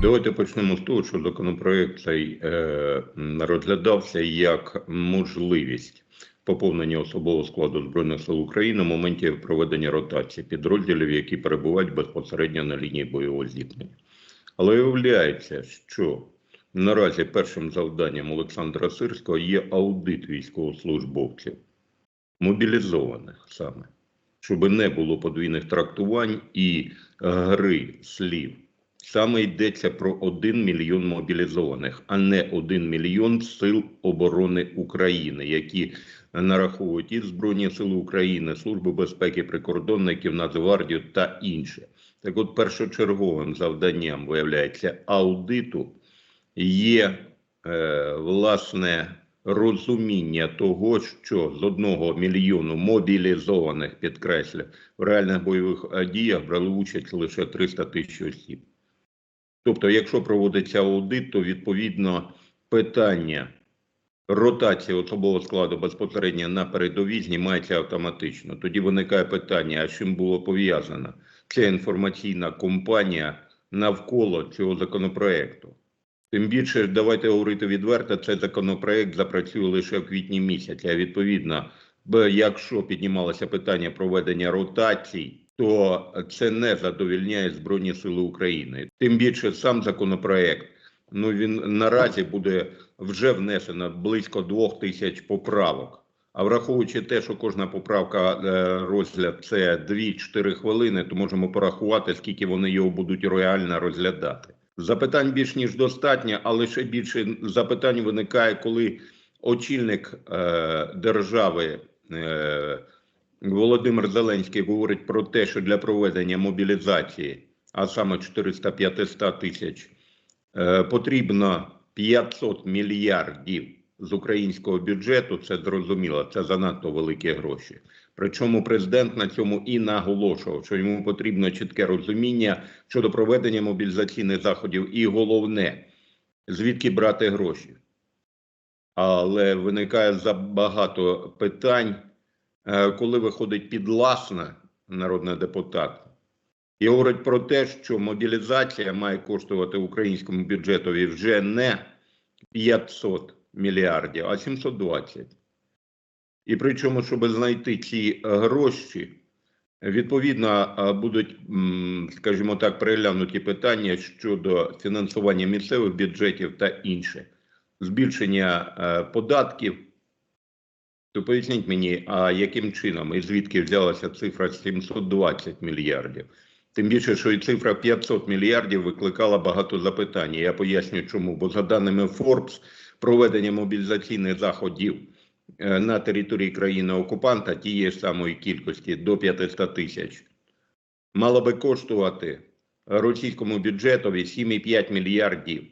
Давайте почнемо з того, що законопроект цей е, розглядався як можливість поповнення особового складу збройних сил України в моменті проведення ротації підрозділів, які перебувають безпосередньо на лінії бойового зіткнення. Але виявляється, що наразі першим завданням Олександра Сирського є аудит військовослужбовців, мобілізованих саме, щоб не було подвійних трактувань і гри слів. Саме йдеться про 1 мільйон мобілізованих, а не 1 мільйон сил оборони України, які нараховують і Збройні Сили України, Службу безпеки прикордонників, Нацгвардію та інше. Так от першочерговим завданням виявляється аудиту є е, власне розуміння того, що з одного мільйону мобілізованих підкреслю в реальних бойових діях брали участь лише 300 тисяч осіб. Тобто, якщо проводиться аудит, то відповідно питання ротації особового складу безпосередньо на передовій знімається автоматично. Тоді виникає питання: а з чим було пов'язано ця інформаційна компанія навколо цього законопроекту? Тим більше, давайте говорити відверто, цей законопроект запрацює лише в квітні місяці. А відповідно, якщо піднімалося питання проведення ротацій, то це не задовільняє Збройні Сили України. Тим більше сам законопроект. Ну він наразі буде вже внесено близько двох тисяч поправок. А враховуючи те, що кожна поправка е, розгляд це 2-4 хвилини, то можемо порахувати, скільки вони його будуть реально розглядати. Запитань більш ніж достатньо, але ще більше запитань виникає, коли очільник е, держави е, Володимир Зеленський говорить про те, що для проведення мобілізації, а саме 400-500 тисяч, е, потрібно 500 мільярдів з українського бюджету. Це зрозуміло, це занадто великі гроші. Причому президент на цьому і наголошував, що йому потрібно чітке розуміння щодо проведення мобілізаційних заходів, і головне, звідки брати гроші. Але виникає забагато питань, коли виходить підласна народний депутат і говорить про те, що мобілізація має коштувати українському бюджетові вже не 500 мільярдів, а 720. І причому, щоб знайти ці е, гроші, відповідно е, будуть, скажімо так, переглянуті питання щодо фінансування місцевих бюджетів та інше, збільшення е, податків. То поясніть мені, а яким чином і звідки взялася цифра 720 мільярдів? Тим більше, що і цифра 500 мільярдів викликала багато запитань. Я поясню, чому. Бо за даними Forbes, проведення мобілізаційних заходів е, на території країни-окупанта тієї ж самої кількості до 500 тисяч мало би коштувати російському бюджетові 7,5 мільярдів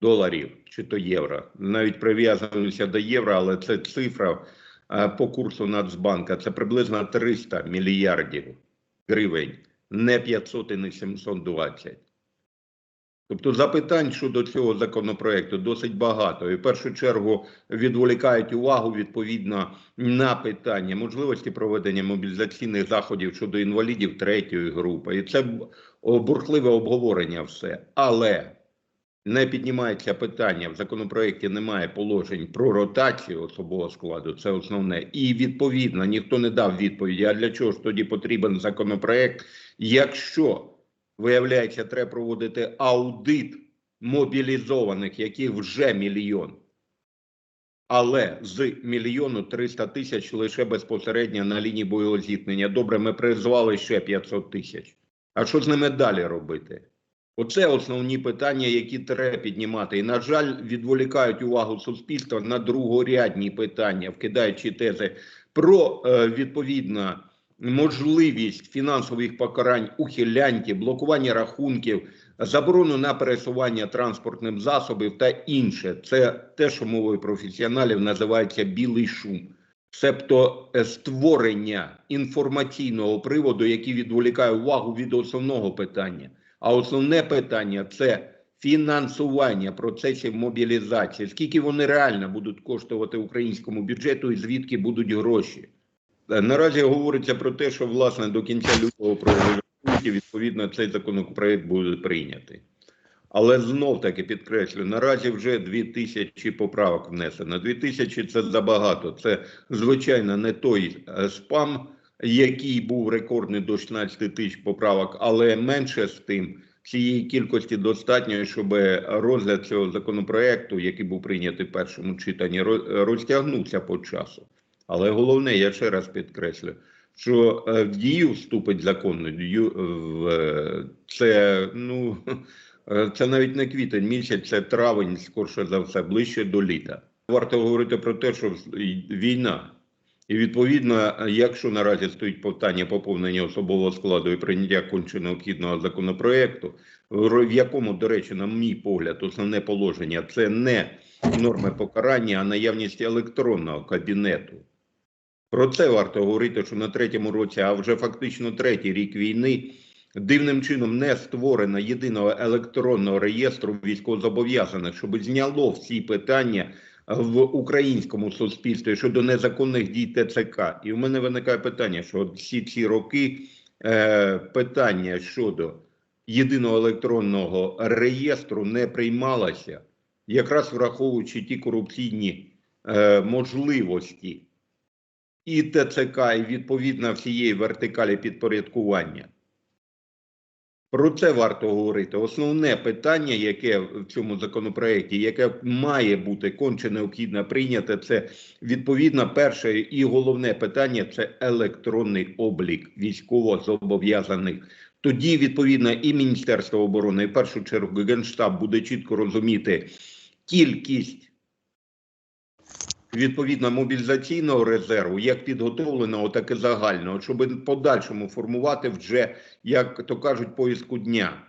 доларів чи то євро. Навіть прив'язуємося до євро, але це цифра по курсу Нацбанка. Це приблизно 300 мільярдів гривень, не 500 і не 720. Тобто запитань щодо цього законопроекту досить багато. І в першу чергу відволікають увагу відповідно на питання можливості проведення мобілізаційних заходів щодо інвалідів третьої групи. І це бурхливе обговорення все. Але не піднімається питання в законопроекті. Немає положень про ротацію особового складу. Це основне, і відповідно ніхто не дав відповіді. А для чого ж тоді потрібен законопроект, якщо виявляється, треба проводити аудит мобілізованих, яких вже мільйон. Але з мільйону 300 тисяч лише безпосередньо на лінії бойового зіткнення. Добре, ми призвали ще 500 тисяч. А що з ними далі робити? Оце основні питання, які треба піднімати. І, на жаль, відволікають увагу суспільства на другорядні питання, вкидаючи тези про е, відповідно можливість фінансових покарань ухилянтів, блокування рахунків, заборону на пересування транспортним засобів та інше. Це те, що мовою професіоналів називається білий шум. Себто е, створення інформаційного приводу, який відволікає увагу від основного питання. А основне питання це фінансування процесів мобілізації. Скільки вони реально будуть коштувати українському бюджету і звідки будуть гроші? Е, Наразі говориться про те, що власне до кінця лютого проголосують, і відповідно цей законопроект буде прийнятий. Але знов таки підкреслю, наразі вже 2000 поправок внесено. 2000 – це забагато. Це звичайно не той е, спам, який був рекордний до 16 тисяч поправок, але менше з тим. Цієї кількості достатньо, щоб розгляд цього законопроекту, який був прийнятий в першому читанні, розтягнувся по часу. Але головне, я ще раз підкреслю, що е, в дію вступить законно. Е, це ну е, це навіть не квітень місяць, це травень, скорше за все, ближче до літа. Варто говорити про те, що війна. І відповідно, якщо наразі стоїть питання поповнення особового складу і прийняття конче необхідного законопроекту, в якому, до речі, на мій погляд, основне положення це не норми покарання, а наявність електронного кабінету. Про це варто говорити, що на третьому році, а вже фактично третій рік війни, дивним чином не створено єдиного електронного реєстру військовозобов'язаних, щоб зняло всі питання в українському суспільстві щодо незаконних дій ТЦК. І в мене виникає питання, що всі ці роки е, питання щодо єдиного електронного реєстру не приймалося, якраз враховуючи ті корупційні е, можливості і ТЦК, і відповідно всієї вертикалі підпорядкування. Про це варто говорити. Основне питання, яке в цьому законопроекті, яке має бути конче необхідно прийняти, це відповідно перше і головне питання це електронний облік військово-зобов'язаних. Тоді, відповідно, і Міністерство оборони, і в першу чергу Генштаб буде чітко розуміти кількість відповідно мобілізаційного резерву, як підготовленого, так і загального, щоб подальшому формувати вже, як то кажуть, поїздку дня.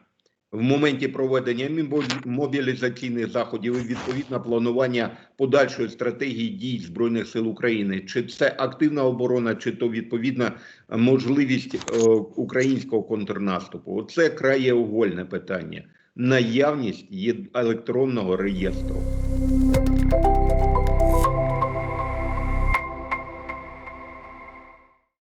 В моменті проведення мобілізаційних заходів і відповідно планування подальшої стратегії дій Збройних сил України, чи це активна оборона, чи то відповідна можливість е, українського контрнаступу. Оце краєугольне питання. Наявність електронного реєстру.